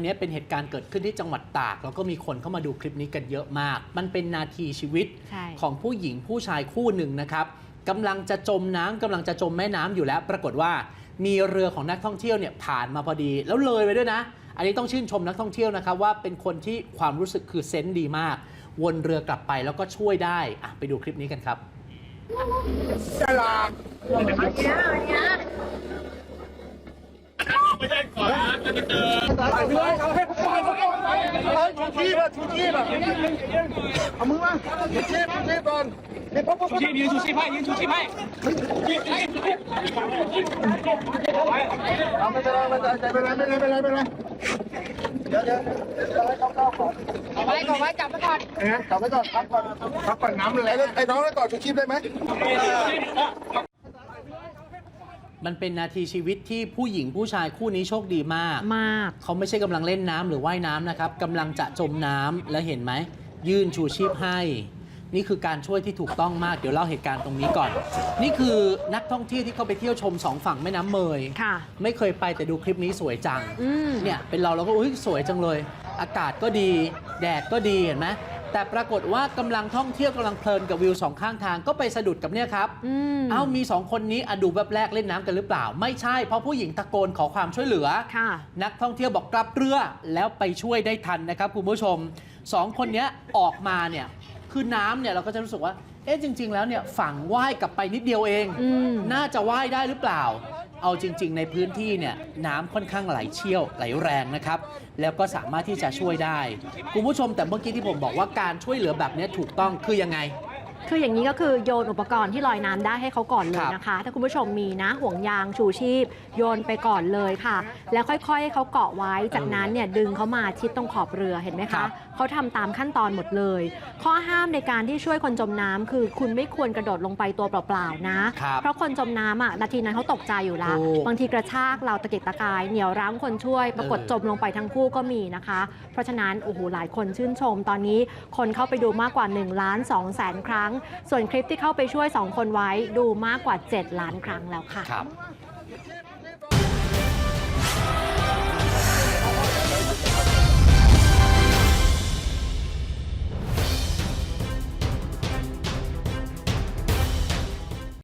อันนี้เป็นเหตุการณ์เกิดขึ้นที่จังหวัดตาก แล้วก็มีคนเข้ามาดูคลิปนี้กันเยอะมาก มันเป็นนาทีชีวิตใช่ของผู้หญิงผู้ชายคู่หนึ่งนะครับกำลังจะจมน้ำกำลังจะจมแม่น้ำอยู่แล้ว ปรากฏว่ามีเรือของนักท่องเที่ยวเนี่ยผ่านมาพอดี แล้วเลยไปด้วยนะ อันนี้ต้องชื่นชมนักท่องเที่ยวนะครับว่าเป็นคนที่ความรู้สึกคือเซนส์ดีมาก วนเรือกลับไปแล้วก็ช่วยได้อะไปดูคลิปนี้กันครับฉลาด ไม่ใช่ก่อนนะจะเจอไปเลยเอาให้ปล่อยเลยชูชีพอะชูชีพอะเอามือมาชูชีพชูชีพก่อนเดี๋ยวปุ๊บปุ๊บชีพยืนชูชีพให้ยืนชูชีพให้เอาไม่เป็นไรไม่เป็นไรไม่เป็นไรไม่เป็นไรไม่เป็นไรเดี๋ยวเดี๋ยวเดี๋ยวให้เขาเข้าก่อนเอาไว้ก่อนไว้จับไปก่อนเอ๊ะจับไว้ก่อนพักก่อนพักก่อนน้ำมันไหลไอ้น้องได้ต่อชูชีพได้ไหม มันเป็นนาทีชีวิตที่ผู้หญิงผู้ชายคู่นี้โชคดีมาก มาก เขาไม่ใช่กำลังเล่นน้ำหรือว่ายน้ำนะครับกำลังจะจมน้ำแล้วเห็นไหม ยื่นชูชีพให้ นี่คือการช่วยที่ถูกต้องมาก เดี๋ยวเล่าเหตุการณ์ตรงนี้ก่อน นี่คือนักท่องเที่ยวที่เขาไปเที่ยวชมสองฝั่งแม่น้ำเมย ค่ะ ไม่เคยไปแต่ดูคลิปนี้สวยจัง อืม เนี่ยเป็นเราเราก็อุ้ยสวยจังเลย อากาศก็ดี แดดก็ดีเห็นไหม แต่ปรากฏว่ากำลังท่องเที่ยวกำลังเพลินกับวิวสองข้างทางก็ไปสะดุดกับเนี่ยครับอืมเอ้ามีสองคนนี้อะดูแบบแรกเล่นน้ำกันหรือเปล่า ไม่ใช่เพราะผู้หญิงตะโกนขอความช่วยเหลือค่ะนักท่องเที่ยวบอกกลับเรือแล้วไปช่วยได้ทันนะครับคุณผู้ชมสองคนเนี้ยออกมาเนี่ยคือน้ำเนี่ยเราก็จะรู้สึกว่าเอ๊ะจริง ๆ แล้วเนี่ยฝั่งว่ายกลับไปนิดเดียวเองอืมน่าจะว่ายได้หรือเปล่า เอาจริง ๆ ในพื้นที่เนี่ยน้ำค่อนข้างไหลเชี่ยวไหลแรงนะครับ แล้วก็สามารถที่จะช่วยได้ คุณผู้ชมแต่เมื่อกี้ที่ผมบอกว่าการช่วยเหลือแบบนี้ถูกต้องคือยังไง คืออย่างนี้ก็คือโยนอุปกรณ์ที่ลอยน้ำได้ให้เขาก่อนเลคยรับนะคะ ถ้าคุณผู้ชมมีนะห่วงยางชูชีพ โยนไปก่อนเลยค่ะ แล้วค่อยๆให้เขาเกาะไว้จากนั้นเนี่ยดึงเขามาชิดตรงขอบเรือเห็นไหมครัคะบเขาทำตามขั้นตอนหมดเลย ข้อห้ามในการที่ช่วยคนจมน้ำคือคุณไม่ควรกระโดดลงไปตัวเปล่าๆนะครับเพราะคนจมน้ำอะนาทีนั้นเขาตกใจอยู่ละถูกบางทีกระชากเราตะเกียกตะกายเหนียวรั้งคนช่วย ปรากฏเออจมลงไปทั้งคู่ก็มีนะคะ เพราะฉะนั้นโอ้โหหลายคนชื่นชม ตอนนี้คนเข้าไปดูมากกว่า1ล้าน2แสนครั้งส่วนคลิปที่เข้าไปช่วย 2 คนไว้ดูมากกว่า 7 ล้านครั้งแล้วค่ะค